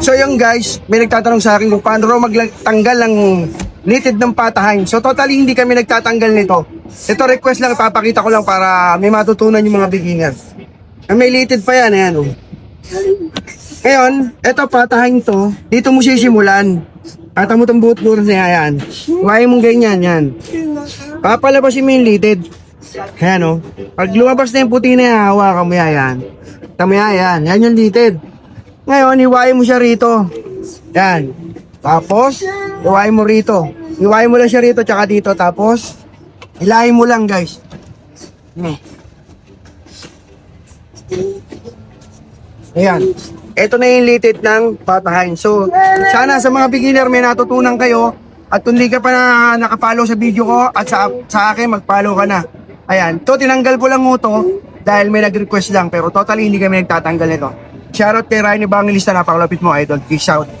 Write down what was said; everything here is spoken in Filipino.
So yung guys, may nagtatanong sa akin kung paano raw magtanggal ng litid ng patahan. So totally hindi kami nagtatanggal nito. Ito request lang, papakita ko lang para may matutunan yung mga beginner. Ah, May litid pa yan, ayan oh. Ngayon, ito patahan to, dito mo sisimulan. Kata mo itong buhot buhot niya yan. Huwain mong ganyan, yan. Papalabasin mo yung litid. Ayan oh. Pag lumabas na yung puti na yan, hawakan mo yan. yan. Tama yan, yan. Yan yung litid. Ngayon, hiwain mo siya rito. Yan. Tapos, hiwain mo rito. Hiwain mo lang siya rito, tsaka dito. Tapos, hilahin mo lang, guys. Hmm. Ayan. Ito na yung litid ng patahain. So, sana sa mga beginner may natutunan kayo. At kung di ka pa na nakapalo sa video ko at sa, sa akin, mag-follow ka na. Ayan. To, tinanggal ko lang mo to dahil may nag-request lang. Pero totally hindi kami nagtatanggal nito. Shoutout kay Ryan Evangelista. Napakalapit mo, idol. Peace out.